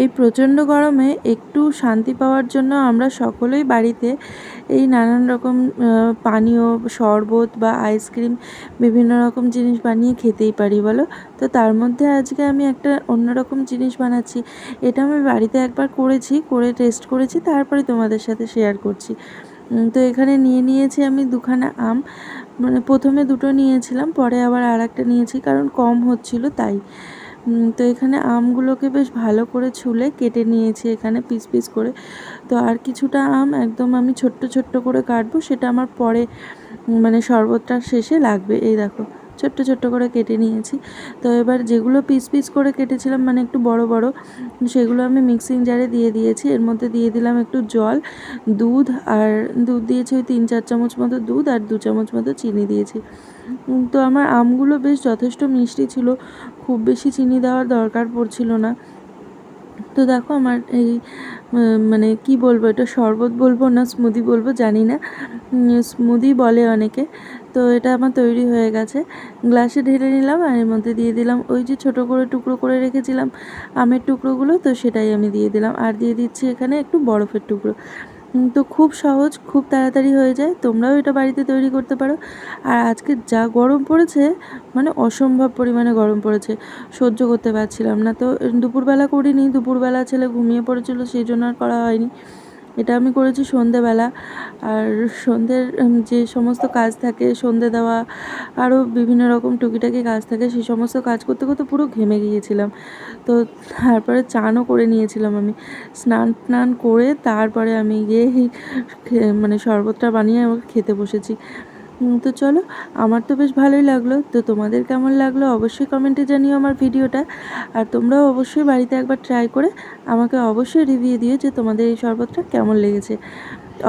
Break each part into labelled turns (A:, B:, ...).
A: এই প্রচণ্ড গরমে একটু শান্তি পাওয়ার জন্য আমরা সকলেই বাড়িতে এই নানান রকম পানীয় শরবত বা আইসক্রিম বিভিন্ন রকম জিনিস বানিয়ে খেতেই পারি, বলো? তো তার মধ্যে আজকে আমি একটা অন্যরকম জিনিস বানাচ্ছি। এটা আমি বাড়িতে একবার করেছি, করে টেস্ট করেছি, তারপরে তোমাদের সাথে শেয়ার করছি। তো এখানে নিয়ে নিয়েছি আমি দুখানা আম। মানে প্রথমে দুটো নিয়েছিলাম, পরে আবার আর একটা নিয়েছি, কারণ কম হচ্ছিল তাই। তো এখানে আমগুলোকে বেশ ভালো করে ছুলে কেটে নিয়েছি এখানে পিস পিস করে। তো আর কিছুটা আম একদম আমি ছোট্ট ছোট্ট করে কাটবো, সেটা আমার পরে মানে শরবতটা শেষে লাগবে। এই দেখো, ছোট্ট ছোট্ট করে কেটে নিয়েছি। তো এবার যেগুলো পিস পিস করে কেটেছিলাম মানে একটু বড় বড়, সেগুলো আমি মিক্সিং জারে দিয়ে দিয়েছি। এর মধ্যে দিয়ে দিলাম একটু জল, দুধ, আর দুধ দিয়েছি ওই তিন চার চামচ মতো দুধ আর দু চামচ মতো চিনি দিয়েছি। তো আমার আমগুলো বেশ যথেষ্ট মিষ্টি ছিল। খুব বেশি চিনি দেওয়ার দরকার পড়ছিল না। তো দেখো আমার এই মানে কি বলব, এটা শরবত বলব না স্মুদি বলব, জানি না। স্মুদি বলে অনেকে। তো এটা আমার তৈরি হয়ে গেছে। গ্লাসে ঢেলে নিলাম আর এর মধ্যে দিয়ে দিলাম। ওই যে ছোট করে টুকরো করে রেখেছিলাম আমের টুকরোগুলো, তো সেটাই আমি দিয়ে দিলাম। আর দিয়ে দিচ্ছি এখানে একটু বরফের টুকরো। তো খুব সহজ, খুব তাড়াতাড়ি হয়ে যায়। তোমরাও এটা বাড়িতে তৈরি করতে পারো। আর আজকে যা গরম পড়েছে মানে অসম্ভব পরিমাণে গরম পড়েছে। সহ্য করতে পারছিলাম না। তো দুপুরবেলা করিনি। দুপুরবেলা ছেলে ঘুমিয়ে পড়েছিল, সেই জন্য আর করা হয়নি। এটা আমি করেছি সন্ধেবেলা। আর সন্ধ্যের যে সমস্ত কাজ থাকে, সন্ধে দেওয়া, আরও বিভিন্ন রকম টুকিটাকি কাজ থাকে, সেই সমস্ত কাজ করতে করতে পুরো ঘেমে গিয়েছিলাম। তো তারপরে চানও করে নিয়েছিলাম আমি। স্নান টান করে তারপরে আমি গিয়ে মানে শরবতটা বানিয়ে আমাকে খেতে বসেছি। তো চলো, আমার তো বেশ ভালোই লাগল। তো তোমাদের কেমন লাগল অবশ্যই কমেন্টে জানিও আমার ভিডিওটা। আর তোমরাও অবশ্যই বাড়িতে একবার ট্রাই করে আমাকে অবশ্যই রিভিউ দিও যে তোমাদের এই শরবতটা কেমন লেগেছে।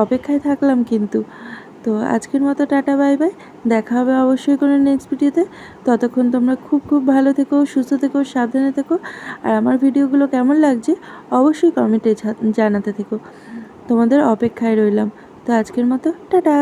A: অপেক্ষায় থাকলাম কিন্তু। তো আজকের মতো টাটা বাই বাই দেখা হবে অবশ্যই কোনো নেক্সট ভিডিওতে ততক্ষণ তোমরা খুব খুব ভালো থেকো, সুস্থ থেকো, সাবধানে থেকো। আর আমার ভিডিওগুলো কেমন লাগছে অবশ্যই কমেন্টে জানাতে থেকো। তোমাদের অপেক্ষায় রইলাম। তো আজকের মতো, টাটা।